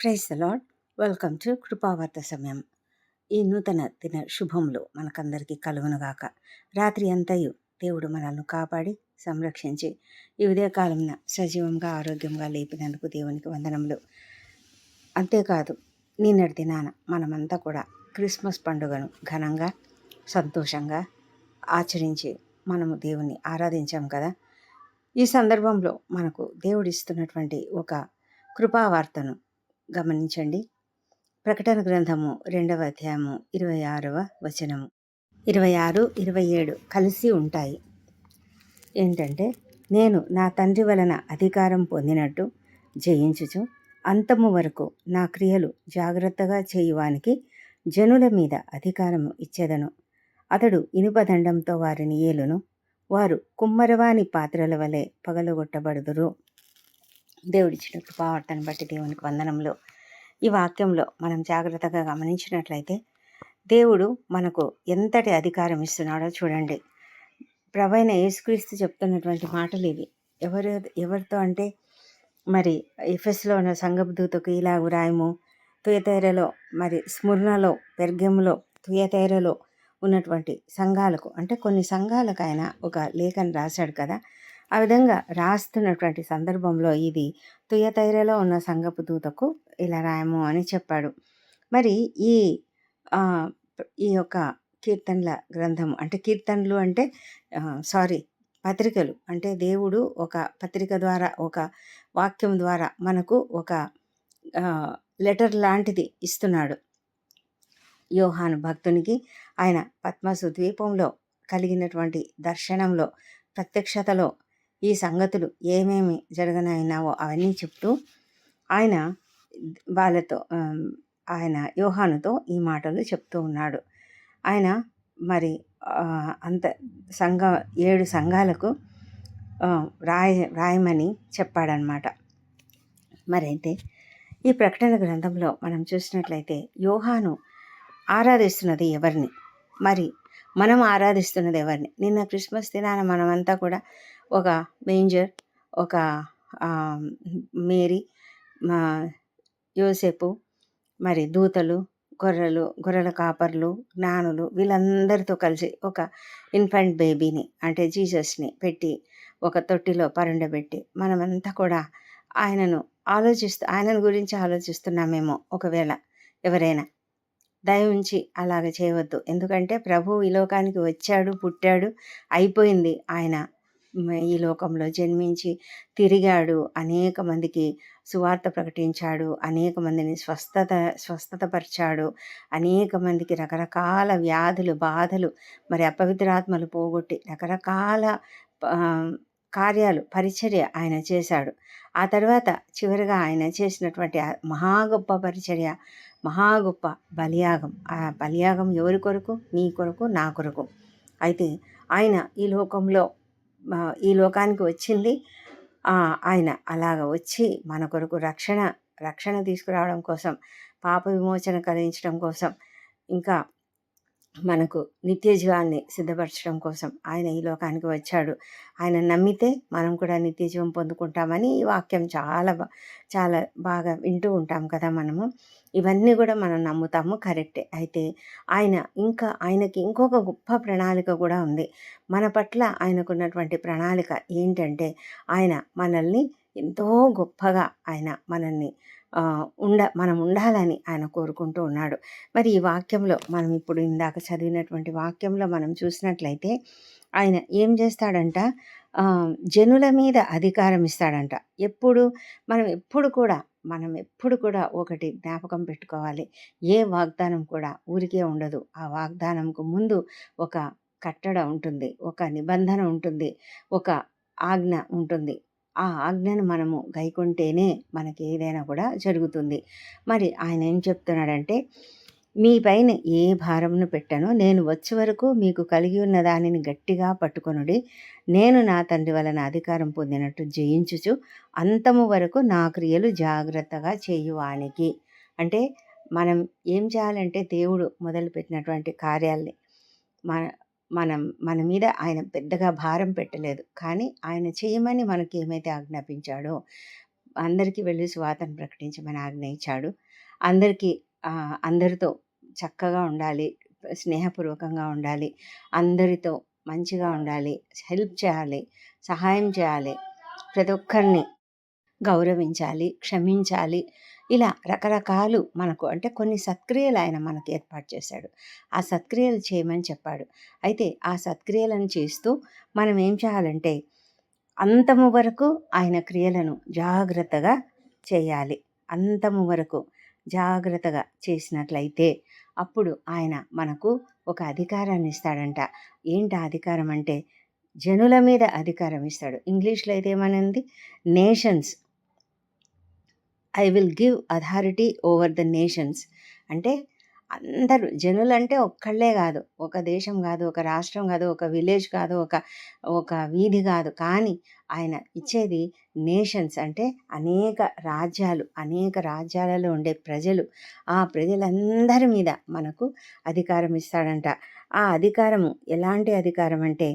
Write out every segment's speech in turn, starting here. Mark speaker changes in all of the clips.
Speaker 1: Praise the Lord welcome to కృపావార్త సమయం. ఈ నూతన దిన శుభంలో మనకందరికీ కలుగునుగాక. రాత్రి అంతయు దేవుడు మనల్ని కాపాడి సంరక్షించి ఈ ఉదయకాలంన సజీవంగా ఆరోగ్యంగా లేపినందుకు దేవునికి వందనములు. అంతేకాదు నిన్నటి దినాన మనమంతా కూడా క్రిస్మస్ పండుగను ఘనంగా సంతోషంగా ఆచరించి మనము దేవుణ్ణి ఆరాధించాం కదా. ఈ సందర్భంలో మనకు దేవుడిస్తున్నటువంటి ఒక కృపావార్తను గమనించండి. ప్రకటన గ్రంథము రెండవ అధ్యాయము ఇరవై ఆరవ వచనము. ఇరవై ఆరు ఇరవై ఏడు కలిసి ఉంటాయి. ఏంటంటే నేను నా తండ్రి వలన అధికారం పొందినట్టు జయించుచు అంతము వరకు నా క్రియలు జాగ్రత్తగా చేయువానికి జనుల మీద అధికారము ఇచ్చేదను. అతడు ఇనుపదండంతో వారిని ఏలును వారు కుమ్మరవాని పాత్రల వలె పగలగొట్టబడుదురు. దేవుడిచ్చిన కృపావర్తను బట్టి దేవునికి వందనంలో ఈ వాక్యంలో మనం జాగ్రత్తగా గమనించినట్లయితే దేవుడు మనకు ఎంతటి అధికారం ఇస్తున్నాడో చూడండి. ప్రవైన యేసుక్రీస్తు చెప్తున్నటువంటి మాటలు ఇవి. ఎవరు ఎవరితో అంటే మరి ఎఫెస్లో ఉన్న సంగపు దూతకు ఇలా ఉరాయము తుయతైరలో మరి స్మృణలో పెర్గెంలో తుయతైరలో ఉన్నటువంటి సంఘాలకు అంటే కొన్ని సంఘాలకు ఆయన ఒక లేఖను రాశాడు కదా ఆ విధంగా రాస్తున్నటువంటి సందర్భంలో ఇది తుయతైరలో ఉన్న సంగపు దూతకు ఇలా రాయము అని చెప్పాడు. మరి ఈ ఈ యొక్క కీర్తనల గ్రంథం అంటే కీర్తనలు అంటే సారీ పత్రికలు అంటే దేవుడు ఒక పత్రిక ద్వారా ఒక వాక్యం ద్వారా మనకు ఒక లెటర్ లాంటిది ఇస్తున్నాడు. యోహాను భక్తునికి ఆయన పద్మసు ద్వీపంలో కలిగినటువంటి దర్శనంలో ప్రత్యక్షతలో ఈ సంగతులు ఏమేమి జరగనైనావో అవన్నీ చెప్తూ ఆయన వాళ్ళతో ఆయన యోహానుతో ఈ మాటలు చెప్తూ ఉన్నాడు. ఆయన మరి అంత సంఘ ఏడు సంఘాలకు రాయ రాయమని చెప్పాడనమాట. మరైతే ఈ ప్రకటన గ్రంథంలో మనం చూసినట్లయితే యోహాను ఆరాధిస్తున్నది ఎవరిని? మరి మనం ఆరాధిస్తున్నది ఎవరిని? నిన్న క్రిస్మస్ దినాన మనమంతా కూడా ఒక మేంజర్ ఒక మేరీ మా యోసేపు మరి దూతలు గొర్రెలు గొర్రెల కాపర్లు జ్ఞానులు వీళ్ళందరితో కలిసి ఒక ఇన్ఫెంట్ బేబీని అంటే జీసస్ని పెట్టి ఒక తొట్టిలో పరుండబెట్టి మనమంతా కూడా ఆయనను ఆలోచిస్తూ ఆయనను గురించి ఆలోచిస్తున్నామేమో ఒకవేళ ఎవరైనా. దయవుంచి అలాగ చేయవద్దు. ఎందుకంటే ప్రభు ఈ లోకానికి వచ్చాడు పుట్టాడు అయిపోయింది ఆయన ఈ లోకంలో జన్మించి తిరిగాడు. అనేక మందికి సువార్త ప్రకటించాడు. అనేక మందిని స్వస్థత స్వస్థతపరిచాడు. అనేక మందికి రకరకాల వ్యాధులు బాధలు మరి అపవిత్రాత్మలు పోగొట్టి రకరకాల కార్యాలు పరిచర్య ఆయన చేశాడు. ఆ తర్వాత చివరిగా ఆయన చేసినటువంటి మహా గొప్ప పరిచర్య మహా గొప్ప బలియాగం. ఆ బలియాగం ఎవరి కొరకు? నీ కొరకు నా కొరకు. అయితే ఆయన ఈ లోకంలో ఈ లోకానికి వచ్చింది. ఆయన అలాగ వచ్చి మన కొరకు రక్షణ రక్షణ తీసుకురావడం కోసం పాప విమోచన కలిగించడం కోసం ఇంకా మనకు నిత్య జీవాన్ని సిద్ధపరచడం కోసం ఆయన ఈ లోకానికి వచ్చాడు. ఆయన నమ్మితే మనం కూడా నిత్య జీవం పొందుకుంటామని ఈ వాక్యం చాలా చాలా బాగా వింటూ ఉంటాం కదా మనము. ఇవన్నీ కూడా మనం నమ్ముతాము కరెక్టే. అయితే ఆయన ఇంకా ఆయనకి ఇంకొక గొప్ప ప్రణాళిక కూడా ఉంది. మన పట్ల ఆయనకున్నటువంటి ప్రణాళిక ఏంటంటే ఆయన మనల్ని ఎంతో గొప్పగా ఆయన మనల్ని ఉండ మనం ఉండాలని ఆయన కోరుకుంటూ ఉన్నాడు. మరి ఈ వాక్యంలో మనం ఇప్పుడు ఇందాక చదివినటువంటి వాక్యంలో మనం చూసినట్లయితే ఆయన ఏం చేస్తాడంట? జనుల మీద అధికారం ఇస్తాడంట. ఎప్పుడు? మనం ఎప్పుడు కూడా మనం ఎప్పుడు కూడా ఒకటి జ్ఞాపకం పెట్టుకోవాలి. ఏ వాగ్దానం కూడా ఊరికే ఉండదు. ఆ వాగ్దానంకు ముందు ఒక కట్టడ ఉంటుంది ఒక నిబంధన ఉంటుంది ఒక ఆజ్ఞ ఉంటుంది. ఆ ఆజ్ఞను మనము గైకుంటేనే మనకి ఏదైనా కూడా జరుగుతుంది. మరి ఆయన ఏం చెప్తున్నాడంటే మీ పైన ఏ భారమును పెట్టానో నేను వచ్చే వరకు మీకు కలిగి ఉన్న దానిని గట్టిగా పట్టుకొనుడి. నేను నా తండ్రి వలన అధికారం పొందినట్టు జయించుచు అంతము వరకు నా క్రియలు జాగ్రత్తగా చేయువానికి. అంటే మనం ఏం చేయాలంటే దేవుడు మొదలుపెట్టినటువంటి కార్యాల్ని మన మనం మన మీద ఆయన పెద్దగా భారం పెట్టలేదు. కానీ ఆయన చేయమని మనకి ఏమైతే ఆజ్ఞాపించాడో అందరికీ వెళ్ళి స్వాతను ప్రకటించమని ఆజ్ఞయించాడు. అందరికీ అందరితో చక్కగా ఉండాలి. స్నేహపూర్వకంగా ఉండాలి. అందరితో మంచిగా ఉండాలి. హెల్ప్ చేయాలి. సహాయం చేయాలి. ప్రతి ఒక్కరిని గౌరవించాలి. క్షమించాలి. ఇలా రకరకాలు మనకు అంటే కొన్ని సత్క్రియలు ఆయన మనకు ఏర్పాటు చేశాడు. ఆ సత్క్రియలు చేయమని చెప్పాడు. అయితే ఆ సత్క్రియలను చేస్తూ మనం ఏం చేయాలంటే అంతము వరకు ఆయన క్రియలను జాగ్రత్తగా చేయాలి. అంతము వరకు జాగ్రత్తగా చేసినట్లయితే అప్పుడు ఆయన మనకు ఒక అధికారాన్ని ఇస్తాడంట. ఏంటి అధికారం అంటే జనుల మీద అధికారం ఇస్తాడు. ఇంగ్లీష్‌లో అయితే ఏమనుంది? Nations I will give authority over the nations. అంటే అందరూ జనులంటే ఒక్కళ్ళే కాదు ఒక దేశం కాదు ఒక రాష్ట్రం కాదు ఒక విలేజ్ కాదు, ఒక ఒక వీధి కాదు కానీ ఆయన ఇచ్చేది నేషన్స్ అంటే అనేక రాజ్యాలు, అనేక రాజ్యాలలో ఉండే ప్రజలు. ఆ ప్రజలందరి మీద మనకు అధికారం ఇస్తాడంట. ఆ అధికారము ఎలాంటి అధికారం అంటే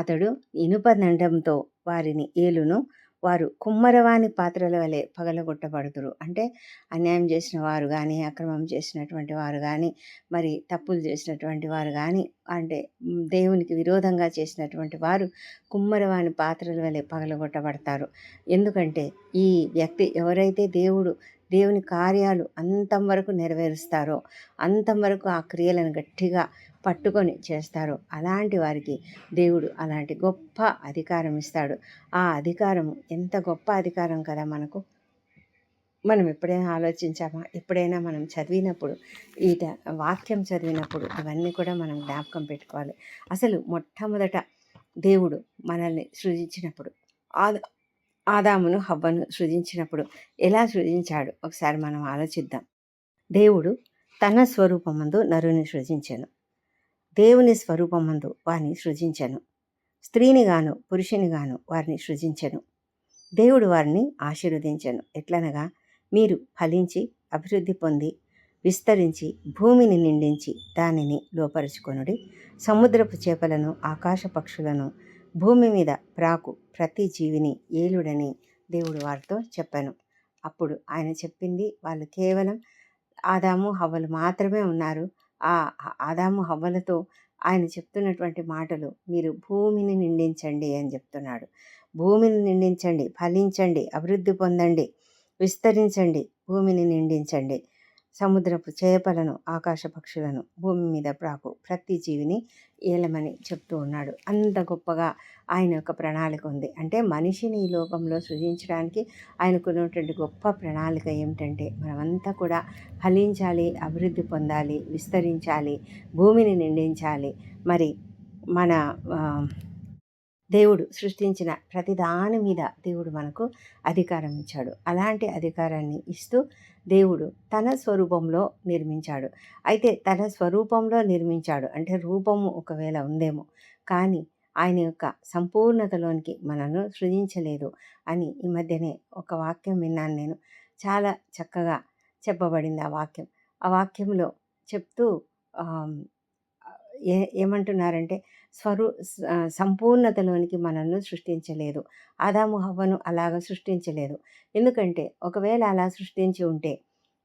Speaker 1: అతడు ఇనుప దండంతో వారిని ఏలును. వారు కుమ్మరవాణి పాత్రల వలె పగలగొట్టబడుతురు అంటే అన్యాయం చేసిన వారు కానీ అక్రమం చేసినటువంటి వారు కానీ మరి తప్పులు చేసినటువంటి వారు కానీ అంటే దేవునికి విరోధంగా చేసినటువంటి వారు కుమ్మరవాణి పాత్రల వలె పగలగొట్టబడతారు. ఎందుకంటే ఈ వ్యక్తి ఎవరైతే దేవుడు దేవుని కార్యాలు అంతం వరకు నెరవేరుస్తారో, అంతం వరకు ఆ క్రియలను గట్టిగా పట్టుకొని చేస్తారో అలాంటి వారికి దేవుడు అలాంటి గొప్ప అధికారం ఇస్తాడు. ఆ అధికారం ఎంత గొప్ప అధికారం కదా మనకు. మనం ఎప్పుడైనా ఆలోచించామా? ఎప్పుడైనా మనం చదివినప్పుడు ఈట వాక్యం చదివినప్పుడు ఇవన్నీ కూడా మనం జ్ఞాపకం పెట్టుకోవాలి. అసలు మొట్టమొదట దేవుడు మనల్ని సృజించినప్పుడు ఆద ఆదామును, హవ్వను సృజించినప్పుడు ఎలా సృజించాడు? ఒకసారి మనం ఆలోచిద్దాం. దేవుడు తన స్వరూపమందు నరుని సృజించాను దేవుని స్వరూపమందు వారిని సృజించెను. స్త్రీనిగాను పురుషునిగాను వారిని సృజించెను. దేవుడు వారిని ఆశీర్వదించెను. ఎట్లనగా మీరు ఫలించి అభివృద్ధి పొంది విస్తరించి భూమిని నిండించి దానిని లోపరుచుకొనుడి. సముద్రపు చేపలను, ఆకాశ పక్షులను, భూమి మీద ప్రాకు ప్రతి జీవిని ఏలుడని దేవుడు వారితో చెప్పాను అప్పుడు ఆయన చెప్పింది వాళ్ళు కేవలం ఆదాము, హవ్వలు మాత్రమే ఉన్నారు. ఆ ఆదాము, హవ్వలతో ఆయన చెప్తున్నటువంటి మాటలు మీరు భూమిని నిండించండి అని చెప్తున్నాడు. భూమిని నిండించండి, ఫలించండి, అభివృద్ధి పొందండి, విస్తరించండి, భూమిని నిండించండి. సముద్రపు చేపలను, ఆకాశ పక్షులను, భూమి మీద ప్రాకు ప్రతి జీవిని ఏలమని చెప్తూ ఉన్నాడు. అంత గొప్పగా ఆయన యొక్క ప్రణాళిక ఉంది. అంటే మనిషిని ఈ లోకంలో సృజించడానికి ఆయనకున్నటువంటి గొప్ప ప్రణాళిక ఏమిటంటే మనమంతా కూడా ఫలించాలి, అభివృద్ధి పొందాలి, విస్తరించాలి, భూమిని నిండించాలి. మరి మన దేవుడు సృష్టించిన ప్రతి దాని మీద దేవుడు మనకు అధికారం ఇచ్చాడు. అలాంటి అధికారాన్ని ఇస్తూ దేవుడు తన స్వరూపంలో నిర్మించాడు. అయితే తన స్వరూపంలో నిర్మించాడు అంటే రూపము ఒకవేళ ఉందేమో కానీ ఆయన యొక్క సంపూర్ణతలోనికి మనను సృజించలేదు అని ఈ మధ్యనే ఒక వాక్యం విన్నాను నేను. చాలా చక్కగా చెప్పబడింది ఆ వాక్యం. ఆ వాక్యంలో చెప్తూ ఏ ఏమంటున్నారంటే స్వరూ సంపూర్ణతలోనికి మనల్ని సృష్టించలేదు. ఆదాము, హవ్వను అలాగ సృష్టించలేదు. ఎందుకంటే ఒకవేళ అలా సృష్టించి ఉంటే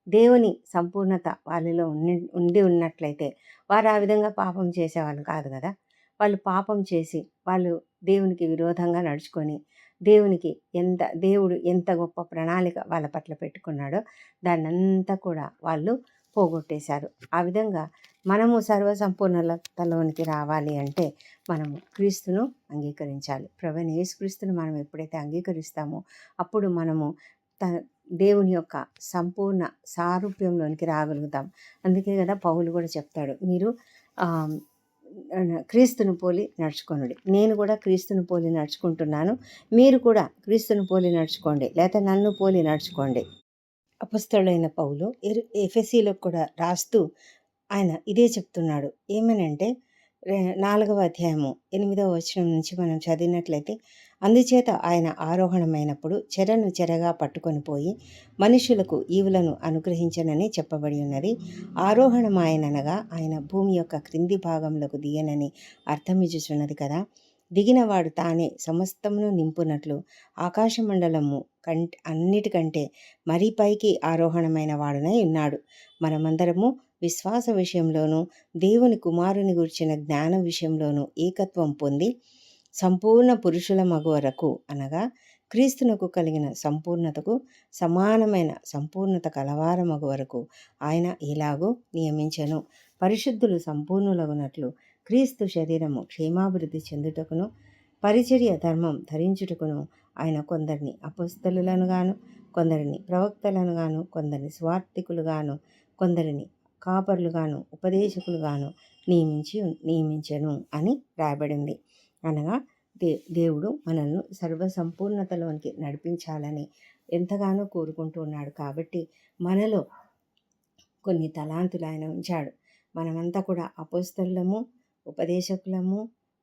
Speaker 1: దేవుని సంపూర్ణత వాళ్ళలో ఉండి ఉండి ఉన్నట్లయితే వారు ఆ విధంగా పాపం చేసేవాళ్ళు కాదు కదా వాళ్ళు పాపం చేసి వాళ్ళు దేవునికి విరోధంగా నడుచుకొని దేవునికి ఎంత దేవుడు ఎంత గొప్ప ప్రణాళిక వాళ్ళ పట్ల పెట్టుకున్నాడో దాన్నంతా కూడా వాళ్ళు పోగొట్టేశారు. ఆ విధంగా మనము సర్వసంపూర్ణతలోనికి రావాలి అంటే మనము క్రీస్తును అంగీకరించాలి. ప్రవీణ యేసుక్రీస్తును మనం ఎప్పుడైతే అంగీకరిస్తామో అప్పుడు మనము త దేవుని యొక్క సంపూర్ణ సారూప్యంలోనికి రాగలుగుతాం. అందుకే కదా పౌలు కూడా చెప్తాడు. మీరు క్రీస్తును పోలి నడుచుకొనుడి. నేను కూడా క్రీస్తును పోలి నడుచుకుంటున్నాను. మీరు కూడా క్రీస్తును పోలి నడుచుకోండి. లేతే నన్ను పోలి నడుచుకోండి. అపొస్తలుడైన పౌలు ఎరు కూడా రాస్తూ ఆయన ఇదే చెప్తున్నాడు. ఏమనంటే నాలుగవ అధ్యాయము ఎనిమిదవ వచనం నుంచి మనం చదివినట్లయితే అందుచేత ఆయన ఆరోహణమైనప్పుడు చెరను చెరగా పట్టుకొని పోయి మనుషులకు ఈవులను అనుగ్రహించనని చెప్పబడి ఉన్నది. ఆరోహణమాయననగా ఆయన భూమి యొక్క క్రింది భాగంలోకి దిగనని అర్థమిచ్చుచున్నది కదా! దిగినవాడు తానే సమస్తమును నింపునట్లు ఆకాశమండలము కం అన్నిటికంటే మరీ పైకి ఆరోహణమైన వాడునై ఉన్నాడు. మనమందరము విశ్వాస విషయంలోనూ దేవుని కుమారుని గురించిన జ్ఞాన విషయంలోనూ ఏకత్వం పొంది సంపూర్ణ పురుషుల మగువరకు అనగా క్రీస్తునకు కలిగిన సంపూర్ణతకు సమానమైన సంపూర్ణత కలవారమగు వరకు ఆయన ఇలాగూ నియమించను. పరిశుద్ధులు సంపూర్ణులగునట్లు క్రీస్తు శరీరము క్షేమాభివృద్ధి చెందుటకును పరిచర్య ధర్మం ధరించుటకును ఆయన కొందరిని అపస్తులనుగాను కొందరిని ప్రవక్తలను గాను కొందరిని స్వార్థికులుగాను కొందరిని కాపర్లుగాను ఉపదేశకులుగాను నియమించి నియమించను అని రాయబడింది. అనగా దే దేవుడు మనల్ని సర్వసంపూర్ణతలోనికి నడిపించాలని ఎంతగానో కోరుకుంటూ ఉన్నాడు కాబట్టి మనలో కొన్ని తలాంతులు ఆయన ఉంచాడు. మనమంతా కూడా అపోస్తలము ఉపదేశకులము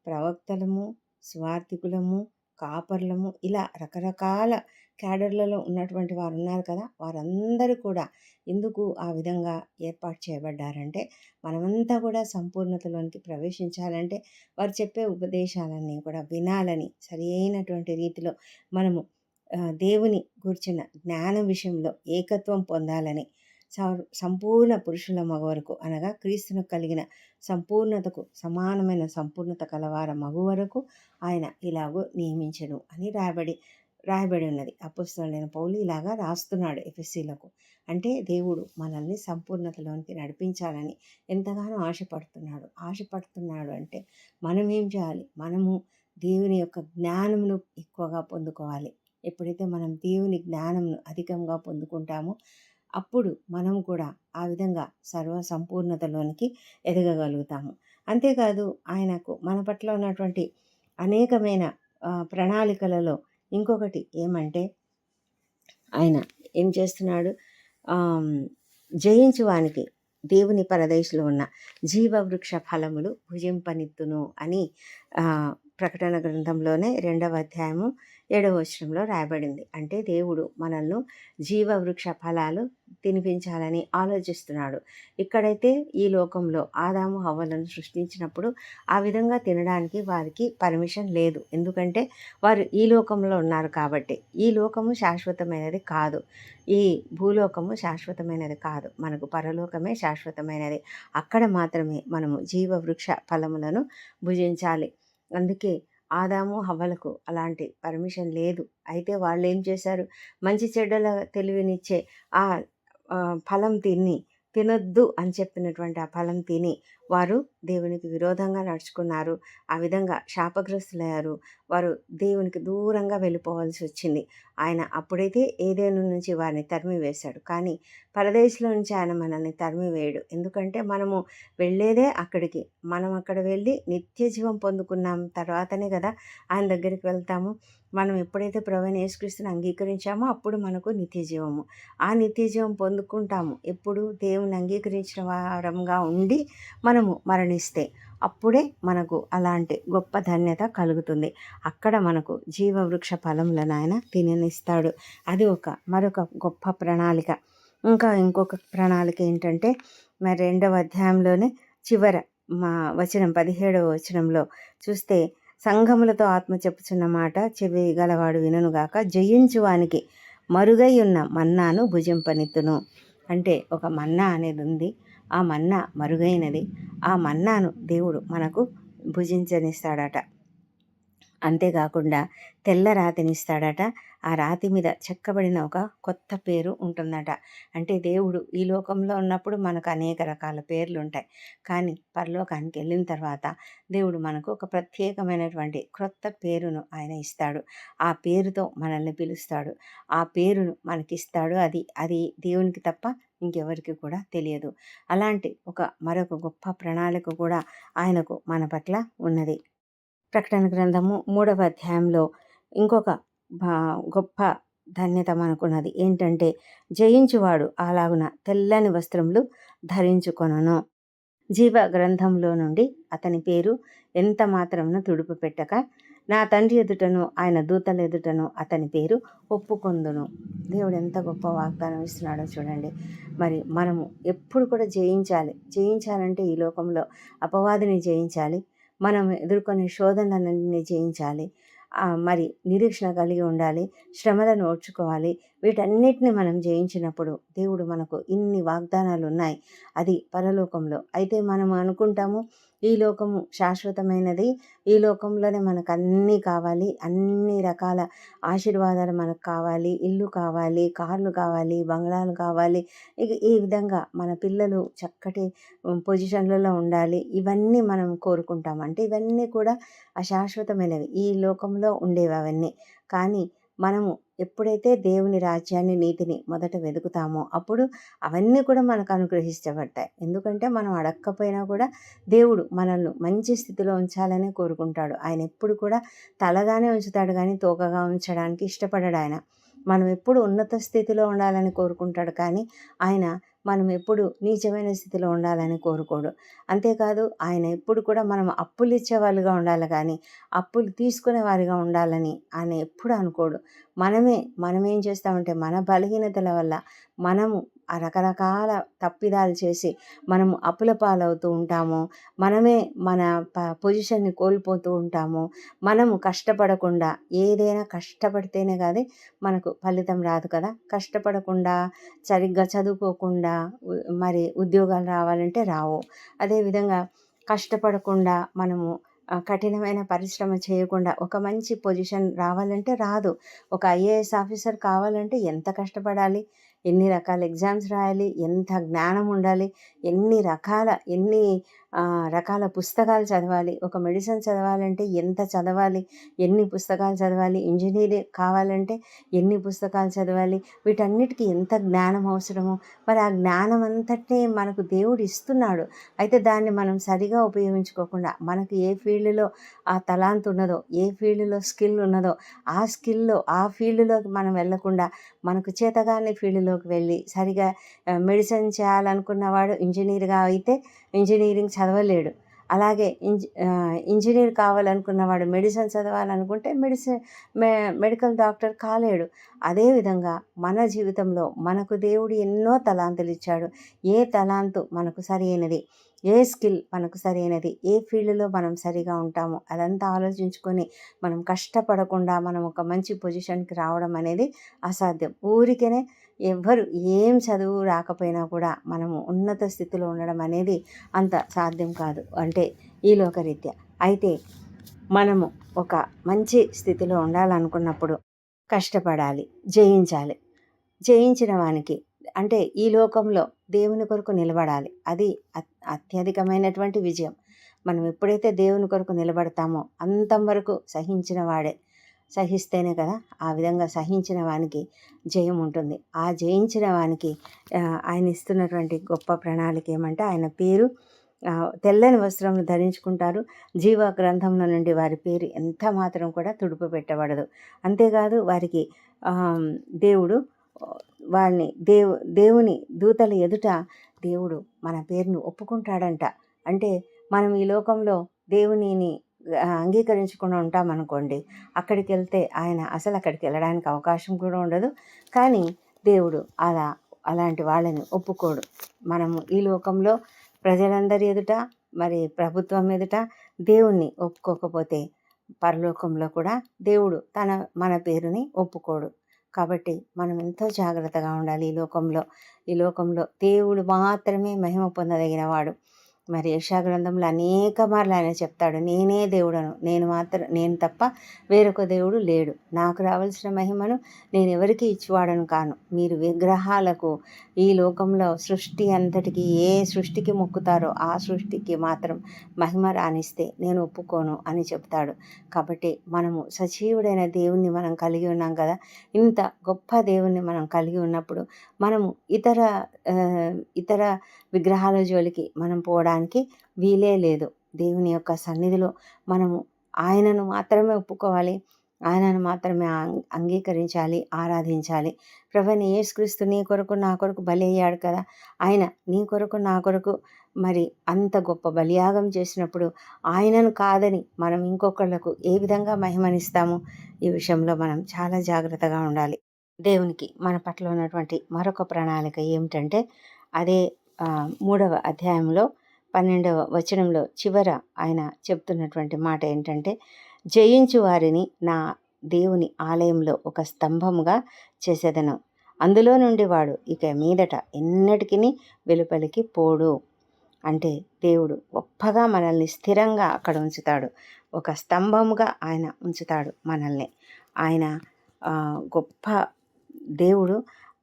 Speaker 1: ప్రవక్తలము స్వార్థికులము కాపర్లము ఇలా రకరకాల క్యాడర్లలో ఉన్నటువంటి వారు ఉన్నారు కదా! వారందరూ కూడా ఎందుకు ఆ విధంగా ఏర్పాటు చేయబడ్డారంటే మనమంతా కూడా సంపూర్ణతలోనికి ప్రవేశించాలంటే వారు చెప్పే ఉపదేశాలన్నీ కూడా వినాలని సరి అయినటువంటి రీతిలో మనము దేవుని కూర్చున్న జ్ఞానం విషయంలో ఏకత్వం పొందాలని సంపూర్ణ పురుషుల మగవరకు అనగా క్రీస్తును కలిగిన సంపూర్ణతకు సమానమైన సంపూర్ణత కలవార మగు వరకు ఆయన ఇలాగో నియమించను అని రాయబడి రాయబడి ఉన్నది. అపుస్తులైన పౌలు ఇలాగా రాస్తున్నాడు ఎఫ్ఎస్సీలకు అంటే దేవుడు మనల్ని సంపూర్ణతలోనికి నడిపించాలని ఎంతగానో ఆశపడుతున్నాడు. ఆశపడుతున్నాడు అంటే మనం ఏం చేయాలి? మనము దేవుని యొక్క జ్ఞానమును ఎక్కువగా పొందుకోవాలి. ఎప్పుడైతే మనం దేవుని జ్ఞానంను అధికంగా పొందుకుంటామో అప్పుడు మనం కూడా ఆ విధంగా సర్వ సంపూర్ణతలోనికి ఎదగగలుగుతాము. అంతేకాదు ఆయనకు మన పట్ల ఉన్నటువంటి అనేకమైన ప్రణాళికలలో ఇంకొకటి ఏమంటే ఆయన ఏం చేస్తున్నాడు? జయించువానికి దేవుని పరదేశిలో ఉన్న జీవవృక్ష ఫలములు భుజింపనిత్తును అని ప్రకటన గ్రంథంలోనే రెండవ అధ్యాయము ఏడవ వచనంలో రాయబడింది. అంటే దేవుడు మనల్ని జీవవృక్ష ఫలాలు తినిపించాలని ఆలోచిస్తున్నాడు. ఇక్కడైతే ఈ లోకంలో ఆదాము హవ్వలను సృష్టించినప్పుడు ఆ విధంగా తినడానికి వారికి పర్మిషన్ లేదు. ఎందుకంటే వారు ఈ లోకంలో ఉన్నారు కాబట్టి. ఈ లోకము శాశ్వతమైనది కాదు. ఈ భూలోకము శాశ్వతమైనది కాదు. మనకు పరలోకమే శాశ్వతమైనది. అక్కడ మాత్రమే మనము జీవవృక్ష ఫలములను భుజించాలి. అందుకే ఆదాము హవ్వలకు అలాంటి పర్మిషన్ లేదు. అయితే వాళ్ళు ఏం చేశారు? మంచి చెడ్డల తెలివినిచ్చే ఆ ఫలం తిని తినొద్దు అని చెప్పినటువంటి ఆ ఫలం తిని వారు దేవునికి విరోధంగా నడుచుకున్నారు. ఆ విధంగా శాపగ్రస్తులయ్యారు. వారు దేవునికి దూరంగా వెళ్ళిపోవాల్సి వచ్చింది. ఆయన అప్పుడైతే ఏదేను నుంచి వారిని తరిమి వేశాడు కానీ పరదేశంలో నుంచి ఆయన మనల్ని తరిమి వేయడు ఎందుకంటే మనము వెళ్ళేదే అక్కడికి. మనం అక్కడ వెళ్ళి నిత్య జీవం పొందుకున్నాం తర్వాతనే కదా ఆయన దగ్గరికి వెళ్తాము. మనం ఎప్పుడైతే ప్రవీణ యేసుక్రీస్తుని అంగీకరించామో అప్పుడు మనకు నిత్య జీవము ఆ నిత్య జీవం పొందుకుంటాము. ఎప్పుడు దేవుని అంగీకరించిన వారంగా ఉండి మనము మరణిస్తే అప్పుడే మనకు అలాంటి గొప్ప ధన్యత కలుగుతుంది. అక్కడ మనకు జీవవృక్ష ఫలములను ఆయన తిననిస్తాడు. అది ఒక మరొక గొప్ప ప్రణాళిక. ఇంకా ఇంకొక ప్రణాళిక ఏంటంటే మరి రెండవ అధ్యాయంలోనే చివర మా వచనం పదిహేడవ వచనంలో చూస్తే సంఘములతో ఆత్మ చెప్పుచున్న మాట చెవి గలవాడు వినుగాక జయించువానికి మరుగై ఉన్న మన్నాను భుజింపనిత్తును. అంటే ఒక మన్నా అనేది ఉంది. ఆ మన్నా మరుగైనది. ఆ మన్నాను దేవుడు మనకు భుజించనిస్తాడట. అంతేకాకుండా తెల్ల రాతినిస్తాడట. ఆ రాతి మీద చెక్కబడిన ఒక కొత్త పేరు ఉంటుందట. అంటే దేవుడు ఈ లోకంలో ఉన్నప్పుడు మనకు అనేక రకాల పేర్లు ఉంటాయి కానీ పరలోకానికి వెళ్ళిన తర్వాత దేవుడు మనకు ఒక ప్రత్యేకమైనటువంటి క్రొత్త పేరును ఆయన ఇస్తాడు. ఆ పేరుతో మనల్ని పిలుస్తాడు. ఆ పేరును మనకిస్తాడు. అది అది దేవునికి తప్ప ఇంకెవరికి కూడా తెలియదు. అలాంటి ఒక మరొక గొప్ప ప్రణాళిక కూడా ఆయనకు మన పట్ల ఉన్నది. ప్రకటన గ్రంథము మూడవ అధ్యాయంలో ఇంకొక గొప్ప ధన్యత మనకున్నది. ఏంటంటే జయించువాడు అలాగున తెల్లని వస్త్రములు ధరించుకొనను. జీవ గ్రంథంలో నుండి అతని పేరు ఎంత మాత్రమున తుడుపు పెట్టక నా తండ్రి ఎదుటను ఆయన దూతల ఎదుటను అతని పేరు ఒప్పుకొందును. దేవుడు ఎంత గొప్ప వాగ్దానం ఇస్తున్నాడో చూడండి. మరి మనము ఎప్పుడు కూడా జయించాలి. జయించాలంటే ఈ లోకంలో అపవాదిని జయించాలి. మనం ఎదుర్కొనే శోధనలన్నీ జయించాలి. మరి నిరీక్షణ కలిగి ఉండాలి. శ్రమలను ఓర్చుకోవాలి. వీటన్నిటిని మనం జయించినప్పుడు దేవుడు మనకు ఇన్ని వాగ్దానాలు ఉన్నాయి అది పరలోకంలో. అయితే మనం అనుకుంటాము ఈ లోకము శాశ్వతమైనది. ఈ లోకంలోనే మనకు అన్నీ కావాలి. అన్ని రకాల ఆశీర్వాదాలు మనకు కావాలి. ఇల్లు కావాలి కార్లు కావాలి బంగ్లాలు కావాలి. ఇక ఈ విధంగా మన పిల్లలు చక్కటి పొజిషన్లలో ఉండాలి. ఇవన్నీ మనం కోరుకుంటాం. అంటే ఇవన్నీ కూడా అశాశ్వతమైనవి. ఈ లోకంలో ఉండేవి అవన్నీ. కానీ మనము ఎప్పుడైతే దేవుని రాజ్యాన్ని నీతిని మొదట వెతుకుతామో అప్పుడు అవన్నీ కూడా మనకు అనుగ్రహించబడతాయి. ఎందుకంటే మనం అడక్కపోయినా కూడా దేవుడు మనల్ని మంచి స్థితిలో ఉంచాలని కోరుకుంటాడు. ఆయన ఎప్పుడు కూడా తలగానే ఉంచుతాడు కానీ తోకగా ఉంచడానికి ఇష్టపడాడు ఆయన. మనం ఎప్పుడు ఉన్నత స్థితిలో ఉండాలని కోరుకుంటాడు కానీ ఆయన మనం ఎప్పుడు నీచమైన స్థితిలో ఉండాలని కోరుకోడు. అంతేకాదు ఆయన ఎప్పుడు కూడా మనం అప్పులు ఇచ్చేవాళ్ళుగా ఉండాలి కానీ అప్పులు తీసుకునే వారిగా ఉండాలని ఆయన ఎప్పుడు అనుకోడు. మనమే మనం ఏం చేస్తామంటే మన బలహీనతల వల్ల మనము ఆ రకరకాల తప్పిదాలు చేసి మనము అప్పుల పాలవుతూ ఉంటాము. మనమే మన ప పొజిషన్ని కోల్పోతూ ఉంటాము. మనము కష్టపడకుండా ఏదైనా కష్టపడితేనే కానీ మనకు ఫలితం రాదు కదా. కష్టపడకుండా సరిగ్గా చదువుకోకుండా మరి ఉద్యోగాలు రావాలంటే రావు. అదేవిధంగా కష్టపడకుండా మనము కఠినమైన పరిశ్రమ చేయకుండా ఒక మంచి పొజిషన్ రావాలంటే రాదు. ఒక ఐఏఎస్ ఆఫీసర్ కావాలంటే ఎంత కష్టపడాలి? ఎన్ని రకాల ఎగ్జామ్స్ రాయాలి? ఎంత జ్ఞానం ఉండాలి? ఎన్ని రకాల ఎన్ని రకాల పుస్తకాలు చదవాలి. ఒక మెడిసిన్ చదవాలంటే ఎంత చదవాలి? ఎన్ని పుస్తకాలు చదవాలి? ఇంజనీరింగ్ కావాలంటే ఎన్ని పుస్తకాలు చదవాలి? వీటన్నిటికీ ఎంత జ్ఞానం అవసరమో? మరి ఆ జ్ఞానం అంతటే మనకు దేవుడు ఇస్తున్నాడు. అయితే దాన్ని మనం సరిగా ఉపయోగించుకోకుండా మనకు ఏ ఫీల్డ్లో ఆ తలాంత్ ఉన్నదో ఏ ఫీల్డ్లో స్కిల్ ఉన్నదో ఆ స్కిల్లో ఆ ఫీల్డ్లోకి మనం వెళ్ళకుండా మనకు చేతగాని ఫీల్డ్లోకి వెళ్ళి సరిగా మెడిసిన్ చేయాలనుకున్నవాడు ఇంజనీర్గా అయితే ఇంజనీరింగ్ చదవలేడు. అలాగే ఇంజ ఇంజనీర్ కావాలనుకున్నవాడు మెడిసిన్ చదవాలనుకుంటే మెడిసిన్ మె మెడికల్ డాక్టర్ కాలేడు. అదేవిధంగా మన జీవితంలో మనకు దేవుడు ఎన్నో తలాంతులు ఇచ్చాడు. ఏ తలాంతు మనకు సరైనది? ఏ స్కిల్ మనకు సరైనది? ఏ ఫీల్డ్లో మనం సరిగా ఉంటామో? అదంతా ఆలోచించుకొని మనం కష్టపడకుండా మనం ఒక మంచి పొజిషన్కి రావడం అనేది అసాధ్యం. ఊరికనే ఎవ్వరు ఏం చదువు రాకపోయినా కూడా మనము ఉన్నత స్థితిలో ఉండడం అనేది అంత సాధ్యం కాదు. అంటే ఈ లోకరీత్యా. అయితే మనము ఒక మంచి స్థితిలో ఉండాలనుకున్నప్పుడు కష్టపడాలి జయించాలి. జయించిన వానికి అంటే ఈ లోకంలో దేవుని కొరకు నిలబడాలి. అది అత్యధికమైనటువంటి విజయం. మనం ఎప్పుడైతే దేవుని కొరకు నిలబడతామో అంతం వరకు సహించిన వాడే. సహిస్తేనే కదా ఆ విధంగా సహించిన వానికి జయం ఉంటుంది. ఆ జయించిన వానికి ఆయన ఇస్తున్నటువంటి గొప్ప ప్రణాళిక ఏమంటే ఆయన పేరు తెల్లని వస్త్రం ధరించుకుంటారు. జీవ గ్రంథంలో నుండి వారి పేరు ఎంత మాత్రం కూడా తుడుపు పెట్టబడదు. అంతేకాదు వారికి దేవుడు వారిని దేవు దేవుని దూతల ఎదుట దేవుడు మన పేరును ఒప్పుకుంటాడంట. అంటే మనం ఈ లోకంలో దేవునిని అంగీకరించకుండా ఉంటామనుకోండి అక్కడికి వెళ్తే ఆయన అసలు అక్కడికి వెళ్ళడానికి అవకాశం కూడా ఉండదు. కానీ దేవుడు అలా అలాంటి వాళ్ళని ఒప్పుకోడు. మనము ఈ లోకంలో ప్రజలందరి ఎదుట మరి ప్రభుత్వం ఎదుట దేవుణ్ణి ఒప్పుకోకపోతే పరలోకంలో కూడా దేవుడు తన మన పేరుని ఒప్పుకోడు. కాబట్టి మనం ఎంతో జాగ్రత్తగా ఉండాలి ఈ లోకంలో. ఈ లోకంలో దేవుడు మాత్రమే మహిమ పొందదగినవాడు. మరి యశా గ్రంథంలో అనేక మార్లు ఆయన చెప్తాడు నేనే దేవుడను నేను మాత్రం నేను తప్ప వేరొక దేవుడు లేడు. నాకు రావాల్సిన మహిమను నేను ఎవరికి ఇచ్చివాడను కాను. మీరు విగ్రహాలకు ఈ లోకంలో సృష్టి అంతటికి ఏ సృష్టికి మొక్కుతారో ఆ సృష్టికి మాత్రం మహిమ రాణిస్తే నేను ఒప్పుకోను అని చెప్తాడు. కాబట్టి మనము సజీవుడైన దేవుణ్ణి మనం కలిగి ఉన్నాం కదా ఇంత గొప్ప దేవుణ్ణి మనం కలిగి ఉన్నప్పుడు మనము ఇతర ఇతర విగ్రహాల జోలికి మనం పోవడానికి వీలే లేదు. దేవుని యొక్క సన్నిధిలో మనము ఆయనను మాత్రమే ఒప్పుకోవాలి. ఆయనను మాత్రమే అం- అంగీకరించాలి ఆరాధించాలి. ప్రభుని యేసుక్రీస్తు నీ కొరకు నా కొరకు బలి అయ్యాడు కదా. ఆయన నీ కొరకు నా కొరకు మరి అంత గొప్ప బలియాగం చేసినప్పుడు ఆయనను కాదని మనం ఇంకొకళ్ళకు ఏ విధంగా మహిమనిస్తాము? ఈ విషయంలో మనం చాలా జాగ్రత్తగా ఉండాలి. దేవునికి మన పట్ల ఉన్నటువంటి మరొక ప్రణాళిక ఏమిటంటే అదే మూడవ అధ్యాయంలో పన్నెండవ వచనంలో చివర ఆయన చెప్తున్నటువంటి మాట ఏంటంటే జయించు వారిని నా దేవుని ఆలయంలో ఒక స్తంభముగా చేసేదను. అందులో నుండి వాడు ఇక మీదట ఎన్నటికీ వెలుపలికి పోడు. అంటే దేవుడు గొప్పగా మనల్ని స్థిరంగా అక్కడ ఉంచుతాడు. ఒక స్తంభముగా ఆయన ఉంచుతాడు మనల్ని. ఆయన గొప్ప దేవుడు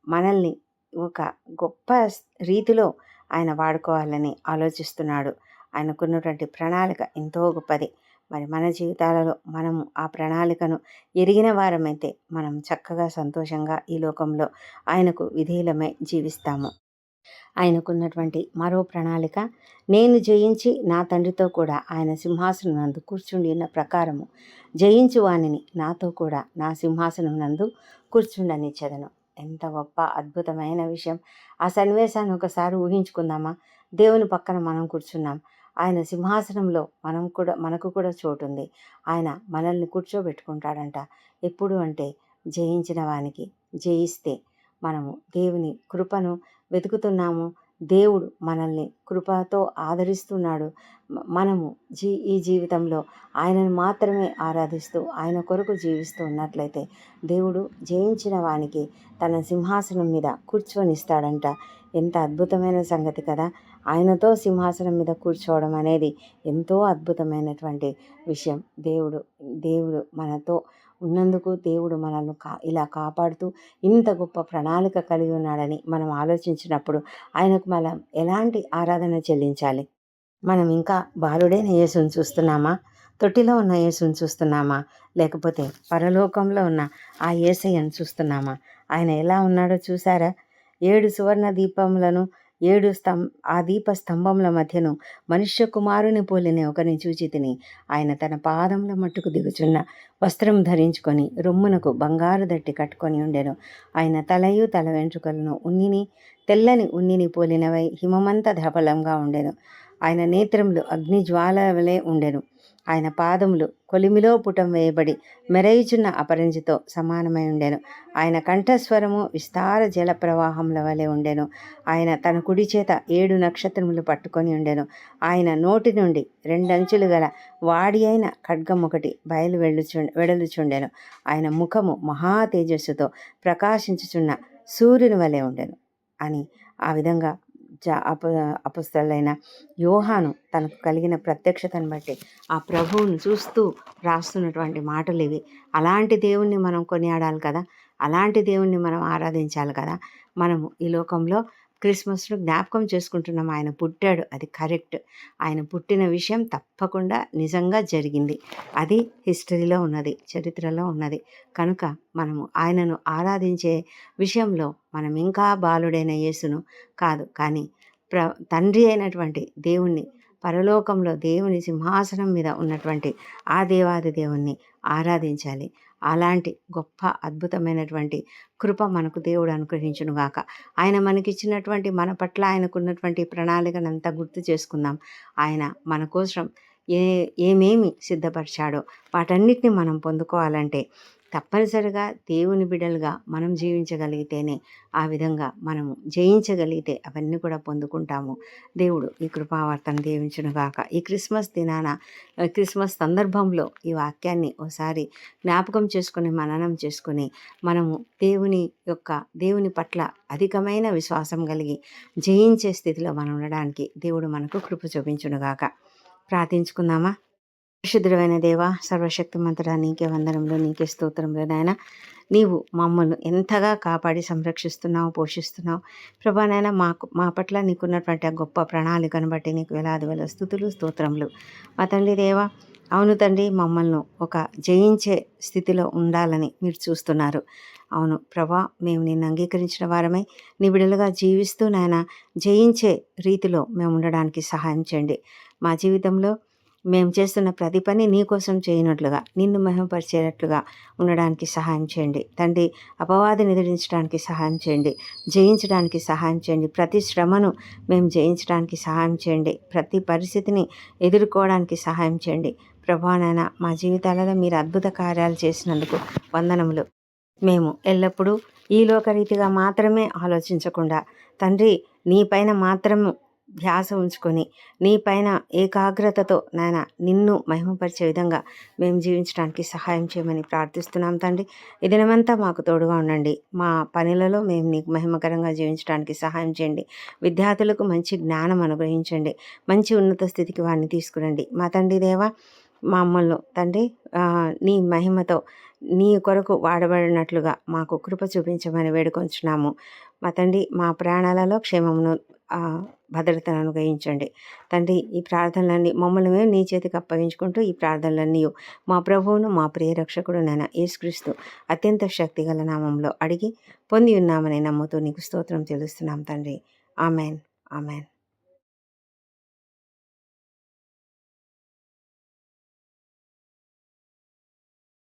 Speaker 1: మనల్ని ఒక గొప్ప రీతిలో ఆయన వాడుకోవాలని ఆలోచిస్తున్నాడు. ఆయనకున్నటువంటి ప్రణాళిక ఎంతో గొప్పది. మరి మన జీవితాలలో మనము ఆ ప్రణాళికను ఎరిగిన వారమైతే మనం చక్కగా సంతోషంగా ఈ లోకంలో ఆయనకు విధేయులమై జీవిస్తాము. ఆయనకున్నటువంటి మరో ప్రణాళిక నేను జయించి నా తండ్రితో కూడా ఆయన సింహాసనం నందు కూర్చుండి ఉన్న ప్రకారము జయించు వాణిని నాతో కూడా నా సింహాసనం నందు కూర్చుండనిచ్చదను. ఎంత గొప్ప అద్భుతమైన విషయం. ఆ సన్నివేశాన్ని ఒకసారి ఊహించుకుందామా? దేవుని పక్కన మనం కూర్చున్నాం. ఆయన సింహాసనంలో మనం కూడా మనకు కూడా చోటు ఉంది ఆయన మనల్ని కూర్చోబెట్టుకుంటాడంట. ఎప్పుడు అంటే జయించిన వానికి జయిస్తే మనము దేవుని కృపను వెతుకుతున్నాము. దేవుడు మనల్ని కృపతో ఆదరిస్తున్నాడు. మనము జీ ఈ జీవితంలో ఆయనను మాత్రమే ఆరాధిస్తూ ఆయన కొరకు జీవిస్తూ ఉన్నట్లయితే దేవుడు జయించిన వానికి తన సింహాసనం మీద కూర్చొనిస్తాడంట. ఎంత అద్భుతమైన సంగతి కదా! ఆయనతో సింహాసనం మీద కూర్చోవడం అనేది ఎంతో అద్భుతమైనటువంటి విషయం. దేవుడు దేవుడు మనతో ఉన్నందుకు దేవుడు మనల్ని కా ఇలా కాపాడుతూ ఇంత గొప్ప ప్రణాళిక కలిగి ఉన్నాడని మనం ఆలోచించినప్పుడు ఆయనకు మనం ఎలాంటి ఆరాధన చెల్లించాలి? మనం ఇంకా బాలుడైన యేసును చూస్తున్నామా? తొట్టిలో ఉన్న యేసును చూస్తున్నామా? లేకపోతే పరలోకంలో ఉన్న ఆ ఏసయ్యను చూస్తున్నామా? ఆయన ఎలా ఉన్నాడో చూసారా ఏడు సువర్ణ దీపములను ఏడు స్తం ఆ దీప స్తంభముల మధ్యను మనుష్య కుమారుని పోలిన ఒకరిని చూచి తిని ఆయన తన పాదముల మట్టుకు దిగుచున్న వస్త్రం ధరించుకొని రొమ్మునకు బంగారు దట్టి కట్టుకొని ఉండెను. ఆయన తలయు తల వెంట్రుకలను ఉన్నిని తెల్లని ఉన్నిని పోలినవై హిమమంత ధపలంగా ఉండెను. ఆయన నేత్రములు అగ్ని జ్వాలవలే ఉండెను. ఆయన పాదములు కొలిమిలో పుటం వేయబడి మెరయుచున్న అపరంజితో సమానమై ఉండెను. ఆయన కంఠస్వరము విస్తార జల ప్రవాహముల వలె ఉండెను. ఆయన తన కుడి చేత ఏడు నక్షత్రములు పట్టుకొని ఉండెను. ఆయన నోటి నుండి రెండంచులు గల వాడి అయిన ఖడ్గం ఒకటి బయలు వెళ్ళుచు వెడలుచుండెను. ఆయన ముఖము మహా తేజస్సుతో ప్రకాశించుచున్న సూర్యుని వలె ఉండెను అని ఆ విధంగా జా అప అపస్తులైన యోహాను తనకు కలిగిన ప్రత్యక్షతను బట్టి ఆ ప్రభువును చూస్తూ రాస్తున్నటువంటి మాటలు ఇవి. అలాంటి దేవుణ్ణి మనం కొనియాడాలి కదా. అలాంటి దేవుణ్ణి మనం ఆరాధించాలి కదా. మనము ఈ లోకంలో క్రిస్మస్ను జ్ఞాపకం చేసుకుంటున్నాం. ఆయన పుట్టాడు. అది కరెక్ట్. ఆయన పుట్టిన విషయం తప్పకుండా నిజంగా జరిగింది. అది హిస్టరీలో ఉన్నది చరిత్రలో ఉన్నది. కనుక మనము ఆయనను ఆరాధించే విషయంలో మనం ఇంకా బాలుడైన యేసును కాదు. కానీ ప్ర తండ్రి అయినటువంటి దేవుణ్ణి పరలోకంలో దేవుని సింహాసనం మీద ఉన్నటువంటి ఆ దేవాది దేవుణ్ణి ఆరాధించాలి. అలాంటి గొప్ప అద్భుతమైనటువంటి కృప మనకు దేవుడు అనుగ్రహించునుగాక. ఆయన మనకిచ్చినటువంటి మన పట్ల ఆయనకున్నటువంటి ప్రణాళికనంతా గుర్తు చేసుకుందాం. ఆయన మన కోసం ఏ ఏమేమి సిద్ధపరిచాడో వాటన్నిటిని మనం పొందుకోవాలంటే తప్పనిసరిగా దేవుని బిడలుగా మనం జీవించగలిగితేనే ఆ విధంగా మనము జయించగలిగితే అవన్నీ కూడా పొందుకుంటాము. దేవుడు ఈ కృపావర్తన దీవించునుగాక ఈ క్రిస్మస్ దినాన క్రిస్మస్ సందర్భంలో ఈ వాక్యాన్ని ఒకసారి జ్ఞాపకం చేసుకుని మననం చేసుకుని మనము దేవుని యొక్క దేవుని పట్ల అధికమైన విశ్వాసం కలిగి జయించే స్థితిలో మనం ఉండడానికి దేవుడు మనకు కృప చూపించునుగాక ప్రార్థించుకుందామా? పరిశుద్ధుడమైన దేవ సర్వశక్తిమంతుడా నీకే వందనంలో నీకే స్తోత్రంలో నాయన. నీవు మమ్మల్ని ఎంతగా కాపాడి సంరక్షిస్తున్నావు పోషిస్తున్నావు. ప్రభా నాయన మాకు మా పట్ల నీకున్నటువంటి ఆ గొప్ప ప్రణాళికను బట్టి నీకు వేలాది వేల స్థుతులు స్తోత్రములు. మా తండ్రి దేవ అవును తండ్రి మమ్మల్ని ఒక జయించే స్థితిలో ఉండాలని మీరు చూస్తున్నారు. అవును ప్రభా మేము నిన్ను అంగీకరించిన వారమే నీ బిడలుగా జీవిస్తూ నాయన జయించే రీతిలో మేము ఉండడానికి సహాయం చేయండి. మా జీవితంలో మేము చేస్తున్న ప్రతి పని నీ కోసం చేయనట్లుగా నిన్ను మహిమపరిచేటట్లుగా ఉండడానికి సహాయం చేయండి. తండ్రి అపవాదిని ఎదిరించడానికి సహాయం చేయండి. జయించడానికి సహాయం చేయండి. ప్రతి శ్రమను మేము జయించడానికి సహాయం చేయండి. ప్రతి పరిస్థితిని ఎదుర్కోవడానికి సహాయం చేయండి. ప్రభానైనా మా జీవితాలలో మీరు అద్భుత కార్యాలు చేసినందుకు వందనములు. మేము ఎల్లప్పుడూ ఈ లోకరీతిగా మాత్రమే ఆలోచించకుండా తండ్రి నీ పైన మాత్రము ధ్యాస ఉంచుకొని నీ పైన ఏకాగ్రతతో నాయన నిన్ను మహిమపరిచే విధంగా మేము జీవించడానికి సహాయం చేయమని ప్రార్థిస్తున్నాం తండ్రి. ఈ దినమంతా మాకు తోడుగా ఉండండి. మా పనులలో మేము నీకు మహిమకరంగా జీవించడానికి సహాయం చేయండి. విద్యార్థులకు మంచి జ్ఞానం అనుగ్రహించండి. మంచి ఉన్నత స్థితికి వారిని తీసుకురండి. మా తండ్రి దేవ మా అమ్మల్లో తండ్రి నీ మహిమతో నీ కొరకు వాడబడినట్లుగా మాకు కృప చూపించమని వేడుకొంచున్నాము. మా తండ్రి మా ప్రాణాలలో క్షేమమును ఆ, భద్రతను అనుగ్రహించండి. తండ్రి ఈ ప్రార్థనలన్నీ మమ్మల్ని మేము నీ చేతికి అప్పగించుకుంటూ ఈ ప్రార్థనలన్నీ మా ప్రభువును మా ప్రియ రక్షకుడు నాయన యేసుక్రీస్తు అత్యంత శక్తిగల నామంలో అడిగి పొంది ఉన్నామని నమ్ముతూ నీకు స్తోత్రం తెలుస్తున్నాం తండ్రి. ఆమెన్. ఆమెన్.